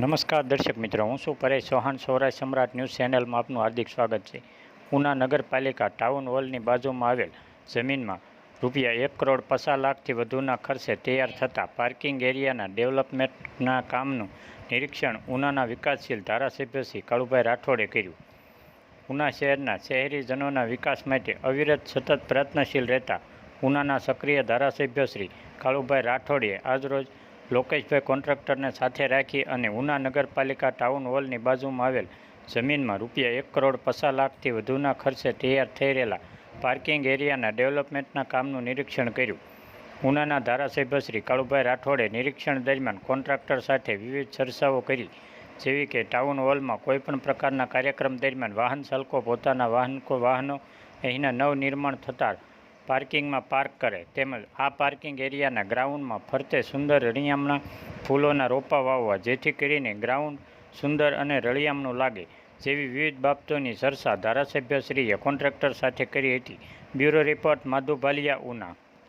નમસ્કાર દર્શક મિત્રો, હું શું પરેશ ચૌહાણ, સૌરાષ્ટ્ર સમ્રાટ ન્યૂઝ ચેનલમાં આપનું હાર્દિક સ્વાગત છે. ઉના નગરપાલિકા ટાઉન હોલની બાજુમાં આવેલ જમીનમાં રૂપિયા એક કરોડ પચાસ લાખથી વધુના ખર્ચે તૈયાર થતા પાર્કિંગ એરિયાના ડેવલપમેન્ટના કામનું નિરીક્ષણ ઉનાના વિકાસશીલ ધારાસભ્ય શ્રી કાળુભાઈ રાઠોડે કર્યું. ઉના શહેરના શહેરીજનોના વિકાસ માટે અવિરત સતત પ્રયત્નશીલ રહેતા ઉનાના સક્રિય ધારાસભ્ય શ્રી કાળુભાઈ રાઠોડે આજરોજ લોકેશભાઈ કોન્ટ્રાક્ટરને સાથે રાખી અને ઉના નગરપાલિકા ટાઉન હોલની બાજુમાં આવેલ જમીનમાં રૂપિયા એક કરોડ પચાસ લાખથી વધુના ખર્ચે તૈયાર થઈ રહેલા પાર્કિંગ એરિયાના ડેવલપમેન્ટના કામનું નિરીક્ષણ કર્યું. ઉનાના ધારાસભ્ય શ્રી કાળુભાઈ રાઠોડે નિરીક્ષણ દરમિયાન કોન્ટ્રાક્ટર સાથે વિવિધ ચર્ચાઓ કરી, જેવી કે ટાઉન હોલમાં કોઈપણ પ્રકારના કાર્યક્રમ દરમિયાન વાહન ચાલકો પોતાના વાહન વાહનો અહીંના નવનિર્માણ થતાં પાર્કિંગમાં પાર્ક કરે. તેમજ આ પાર્કિંગ એરિયાના ગ્રાઉન્ડમાં ફરતે સુંદર રળિયામણા ફૂલોના રોપા વાવવા, જેથી કરીને ગ્રાઉન્ડ સુંદર અને રળિયામણું લાગે, જેવી વિવિધ બાબતોની ચર્ચા ધારાસભ્યશ્રીએ કોન્ટ્રાક્ટર સાથે કરી હતી. Bureau report, Madhu Bhaliya, Una.